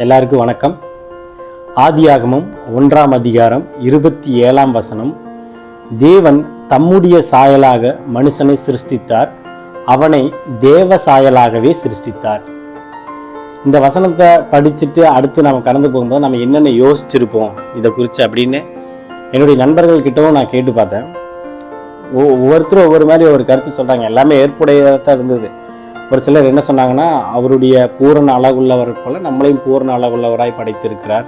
எல்லாருக்கும் வணக்கம். ஆதியாகமம் ஒன்றாம் அதிகாரம் இருபத்தி ஏழாம் வசனம். தேவன் தம்முடைய சாயலாக மனுஷனை சிருஷ்டித்தார். அவனை தேவ சாயலாகவே சிருஷ்டித்தார். இந்த வசனத்தை படிச்சுட்டு அடுத்து நம்ம கடந்து போகும்போது நம்ம என்னென்ன யோசிச்சிருப்போம் இதை குறித்து அப்படின்னு என்னுடைய நண்பர்கள் கிட்டவும் நான் கேட்டு பார்த்தேன். ஒ- ஒவ்வொருத்தரும் ஒவ்வொரு மாதிரி ஒரு கருத்து சொல்கிறாங்க எல்லாமே ஏற்புடையதாக தான் இருந்தது. ஒரு சிலர் என்ன சொன்னாங்கன்னா அவருடைய பூரண அழகுள்ளவர் போல நம்மளையும் பூரண அழகுள்ளவராய் படைத்திருக்கிறார்.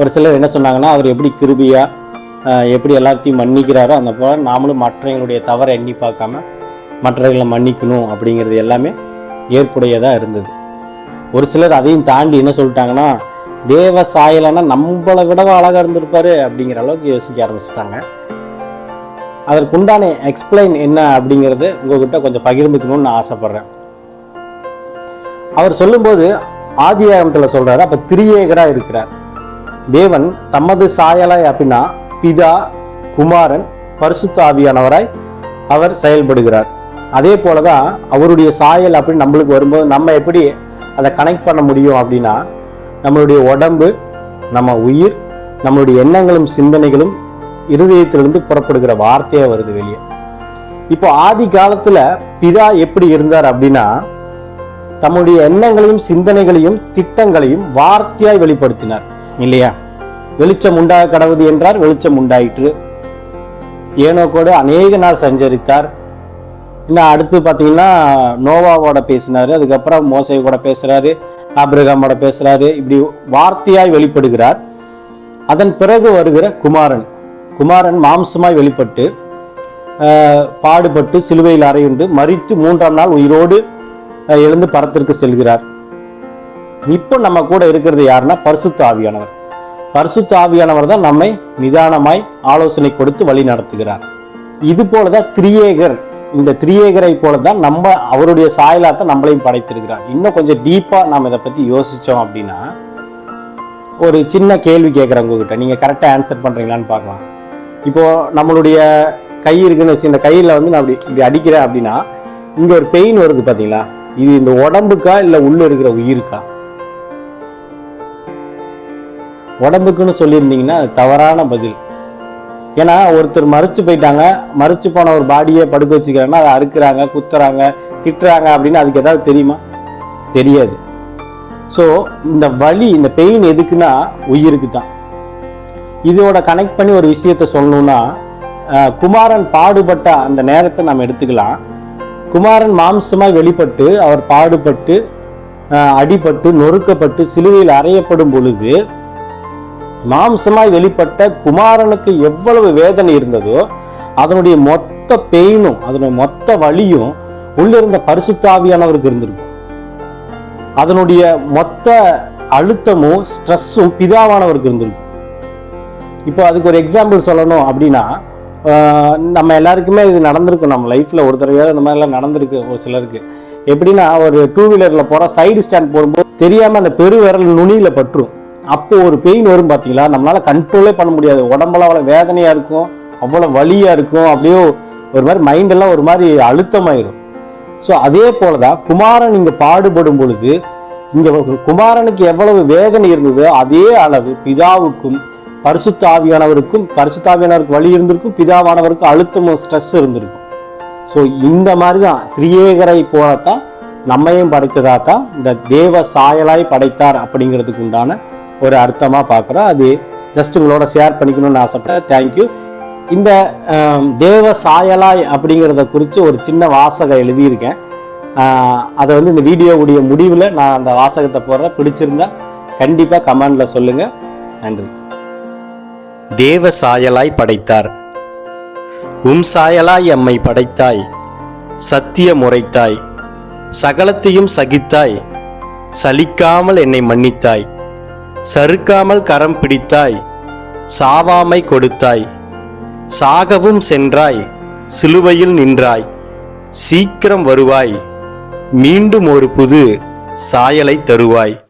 ஒரு சிலர் என்ன சொன்னாங்கன்னா அவர் எப்படி கிருபியாக எப்படி எல்லாத்தையும் மன்னிக்கிறாரோ அந்த போல நாமளும் மற்றவங்களுடைய தவறை எண்ணி பார்க்காம மற்றவர்களை மன்னிக்கணும் அப்படிங்கிறது எல்லாமே ஏற்புடையதாக இருந்தது. ஒரு சிலர் அதையும் தாண்டி என்ன சொல்லிட்டாங்கன்னா தேவ சாயலன்னா நம்மளை விடவா அழகாக இருந்திருப்பாரு அப்படிங்கிற அளவுக்கு யோசிக்க ஆரம்பிச்சிட்டாங்க. அதற்குண்டான எக்ஸ்பிளைன் என்ன அப்படிங்கிறது உங்ககிட்ட கொஞ்சம் பகிர்ந்துக்கணும்னு நான் ஆசைப்பட்றேன். அவர் சொல்லும்போது ஆதியாகமத்தில் சொல்கிறார் அப்போ திரியேகராக இருக்கிறார். தேவன் தமது சாயலாய் அப்படின்னா பிதா குமாரன் பரிசுத்த ஆவியானவராய் அவர் செயல்படுகிறார். அதே போலதான் அவருடைய சாயல் அப்படின்னு நம்மளுக்கு வரும்போது நம்ம எப்படி அதை கனெக்ட் பண்ண முடியும் அப்படின்னா நம்மளுடைய உடம்பு நம்ம உயிர் நம்மளுடைய எண்ணங்களும் சிந்தனைகளும் இருதயத்திலிருந்து புறப்படுகிற வார்த்தையாக வருது வெளியே. இப்போ ஆதி காலத்தில் பிதா எப்படி இருந்தார் அப்படின்னா தம்முடைய எண்ணங்களையும் சிந்தனைகளையும் திட்டங்களையும் வார்த்தையாய் வெளிப்படுத்தினார் இல்லையா? வெளிச்சம் உண்டாக கடவுது என்றார் வெளிச்சம் உண்டாயிற்று. ஏனோக்கோடு அநேக நாள் சஞ்சரித்தார். இன்னும் அடுத்து பார்த்தீங்கன்னா நோவாவோட பேசினார் அதுக்கப்புறம் மோசை கூட பேசுகிறாரு ஆப்ரகாமோட பேசுகிறாரு இப்படி வார்த்தையாய் வெளிப்படுகிறார். அதன் பிறகு வருகிற குமாரன். குமாரன் மாம்சமாய் வெளிப்பட்டு பாடுபட்டு சிலுவையில் அறையுண்டு மறித்து மூன்றாம் நாள் உயிரோடு எழுந்து பரத்திற்கு செல்கிறார். இப்போ நம்ம கூட இருக்கிறது யாருன்னா பரிசுத்த ஆவியானவர். பரிசுத்த ஆவியானவர் தான் நம்மை நிதானமாய் ஆலோசனை கொடுத்து வழி நடத்துகிறார். இது போலதான் திரியேகர் இந்த திரியேகரை போல தான் நம்ம அவருடைய சாயலாத்தை நம்மளையும் படைத்திருக்கிறார். இன்னும் கொஞ்சம் டீப்பாக நாம் இதை பற்றி யோசித்தோம் அப்படின்னா ஒரு சின்ன கேள்வி கேட்குறேன் உங்ககிட்ட. நீங்கள் கரெக்டாக ஆன்சர் பண்ணுறீங்களான்னு பார்க்கலாம். இப்போ நம்மளுடைய கை இருக்குன்னு வச்சு இந்த கையில் வந்து நான் அப்படி இப்படி அடிக்கிறேன் அப்படின்னா இங்கே ஒரு பெயின் வருது பார்த்தீங்களா இது இந்த உடம்புக்கா இல்லை உள்ளே இருக்கிற உயிருக்கா? உடம்புக்குன்னு சொல்லியிருந்தீங்கன்னா அது தவறான பதில். ஏன்னா ஒருத்தர் மறைச்சு போயிட்டாங்க மறைச்சு போன ஒரு பாடியை படுக்க வச்சுக்கிறாங்கன்னா அதை அறுக்கிறாங்க குத்துறாங்க திட்டுறாங்க அப்படின்னு அதுக்கு ஏதாவது தெரியுமா? தெரியாது. ஸோ இந்த வலி இந்த பெயின் எதுக்குன்னா உயிருக்கு தான் இதோட கனெக்ட் பண்ணி ஒரு விஷயத்த சொல்லணும்னா குமாரன் பாடுபட்ட அந்த நேரத்தை நம்ம எடுத்துக்கலாம். குமாரன் மாம்சமாய் வெளிப்பட்டு அவர் பாடுபட்டு அடிபட்டு நொறுக்கப்பட்டு சிலுவையில் அறையப்படும் பொழுது மாம்சமாய் வெளிப்பட்ட குமாரனுக்கு எவ்வளவு வேதனை இருந்ததோ அதனுடைய மொத்த பெயினும் அதனுடைய மொத்த வழியும் உள்ளிருந்த பரிசுத்தாவியானவருக்கு இருந்திருக்கும். அதனுடைய மொத்த அழுத்தமும் ஸ்ட்ரெஸ்ஸும் பிதாவானவருக்கு இருந்திருக்கும். இப்போ அதுக்கு ஒரு எக்ஸாம்பிள் சொல்லணும் அப்படின்னா நம்ம எல்லாருக்குமே இது நடந்திருக்கும். நம்ம லைஃப்பில் ஒரு தடவையாவது இந்த மாதிரிலாம் நடந்திருக்கு ஒரு சிலருக்கு. எப்படின்னா ஒரு டூ வீலரில் போகிற சைடு ஸ்டாண்ட் போடும்போது தெரியாமல் அந்த பெரு விரல் பற்றும் அப்போ ஒரு பெயின் வரும் பார்த்தீங்களா நம்மளால் கண்ட்ரோலே பண்ண முடியாது. உடம்பெல்லாம் அவ்வளோ வேதனையாக இருக்கும். அவ்வளோ வலியாக இருக்கும். அப்படியே ஒரு மாதிரி மைண்டெல்லாம் ஒரு மாதிரி அழுத்தமாயிடும் ஸோ அதே போலதான் குமாரன் இங்கே பாடுபடும் பொழுது இங்கே குமாரனுக்கு எவ்வளவு வேதனை இருந்ததோ அதே அளவு பிதாவுக்கும் பரிசுத்த ஆவியானவருக்கும் பரிசுத்த ஆவியானவருக்கு இருந்திருக்கும் பிதாவானவருக்கும் அழுத்தமும் ஸ்ட்ரெஸ் இருந்திருக்கும். ஸோ இந்த மாதிரி தான் திரியேகரை போலத்தான் நம்மையும் படைத்ததா தான் இந்த தேவ சாயலாய் படைத்தார் அப்படிங்கிறதுக்கு உண்டான ஒரு அர்த்தமாக பார்க்குறோம். அது ஜஸ்ட் உங்களோட ஷேர் பண்ணிக்கணும்னு ஆசைப்பட்டேன் தேங்க்யூ இந்த தேவ சாயலாய் அப்படிங்கிறத குறித்து ஒரு சின்ன வாசகம் எழுதியிருக்கேன். அதை வந்து இந்த வீடியோவுடைய முடிவில் நான் அந்த வாசகத்தை போடுறேன். பிடிச்சிருந்தா கண்டிப்பாக கமெண்டில் சொல்லுங்கள் நன்றி. தேவ சாயலாய் படைத்தார். உம் சாயலாய் எம்மை படைத்தாய். சத்திய முறைத்தாய். சகலத்தையும் சகித்தாய். சலிக்காமல் என்னை மன்னித்தாய். சறுக்காமல் கரம் பிடித்தாய். சாவாமை கொடுத்தாய். சாகவும் சென்றாய். சிலுவையில் நின்றாய். சீக்கிரம் வருவாய். மீண்டும் ஒரு புது சாயலை தருவாய்.